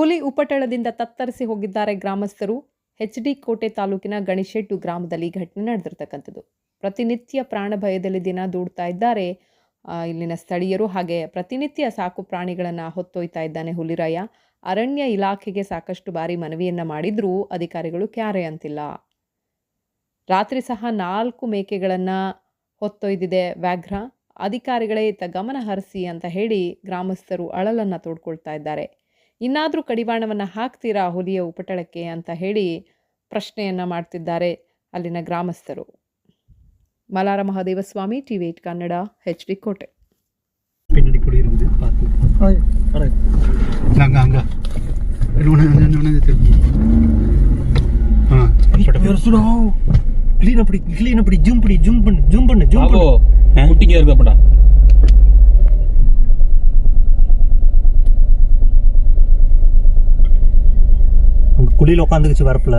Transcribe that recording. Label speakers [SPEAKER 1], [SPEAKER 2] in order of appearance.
[SPEAKER 1] ಹುಲಿ ಉಪಟಳದಿಂದ ತತ್ತರಿಸಿ ಹೋಗಿದ್ದಾರೆ ಗ್ರಾಮಸ್ಥರು. ಎಚ್ ಡಿ ಕೋಟೆ ತಾಲೂಕಿನ ಗಣಿಶೆಟ್ಟು ಗ್ರಾಮದಲ್ಲಿ ಘಟನೆ ನಡೆದಿರ್ತಕ್ಕಂಥದ್ದು. ಪ್ರತಿನಿತ್ಯ ಪ್ರಾಣ ಭಯದಲ್ಲಿ ದಿನ ದೂಡ್ತಾ ಇದ್ದಾರೆ. ಇಲ್ಲಿನ ಸ್ಥಳೀಯರು ಹಾಗೆ ಪ್ರತಿನಿತ್ಯ ಸಾಕು ಪ್ರಾಣಿಗಳನ್ನು ಹೊತ್ತೊಯ್ತಾ ಇದ್ದಾನೆ ಹುಲಿರಾಯ. ಅರಣ್ಯ ಇಲಾಖೆಗೆ ಸಾಕಷ್ಟು ಬಾರಿ ಮನವಿಯನ್ನು ಮಾಡಿದ್ರೂ ಅಧಿಕಾರಿಗಳು ಕ್ಯಾರೆ ಅಂತಿಲ್ಲ. ರಾತ್ರಿ ಸಹ ನಾಲ್ಕು ಮೇಕೆಗಳನ್ನು ಹೊತ್ತೊಯ್ದಿದೆ ವ್ಯಾಘ್ರ. ಅಧಿಕಾರಿಗಳೇ ಇತ್ತ ಗಮನ ಹರಿಸಿ ಅಂತ ಹೇಳಿ ಗ್ರಾಮಸ್ಥರು ಅಳಲನ್ನು ತೋಡ್ಕೊಳ್ತಾ ಇದ್ದಾರೆ. ಇನ್ನಾದರೂ ಕಡಿವಾಣವನ್ನು ಹಾಕ್ತೀರಾ ಹುಲಿಯ ಉಪಟಳಕ್ಕೆ ಅಂತ ಹೇಳಿ ಪ್ರಶ್ನೆಯನ್ನು ಮಾಡ್ತಿದ್ದಾರೆ ಅಲ್ಲಿನ ಗ್ರಾಮಸ್ಥರು Malara Mahadeva Swamy T V eight Kannada H D Kote
[SPEAKER 2] பின்னாடி குடி இருக்குது பார்த்து அங்க அங்க உணவு உணவு திருப்பி ஆ
[SPEAKER 3] கிளீன் அப்படி கிளீன் அப்படி ஜூம் பண்ணி ஜூம் பண்ணு ஜூம் பண்ணு ஜூம்
[SPEAKER 4] பாபு
[SPEAKER 3] பண்ணு
[SPEAKER 4] குட்டிங்க இருக்கப்படா
[SPEAKER 3] குழியில் உட்காந்துக்குச்சு வரப்பில்.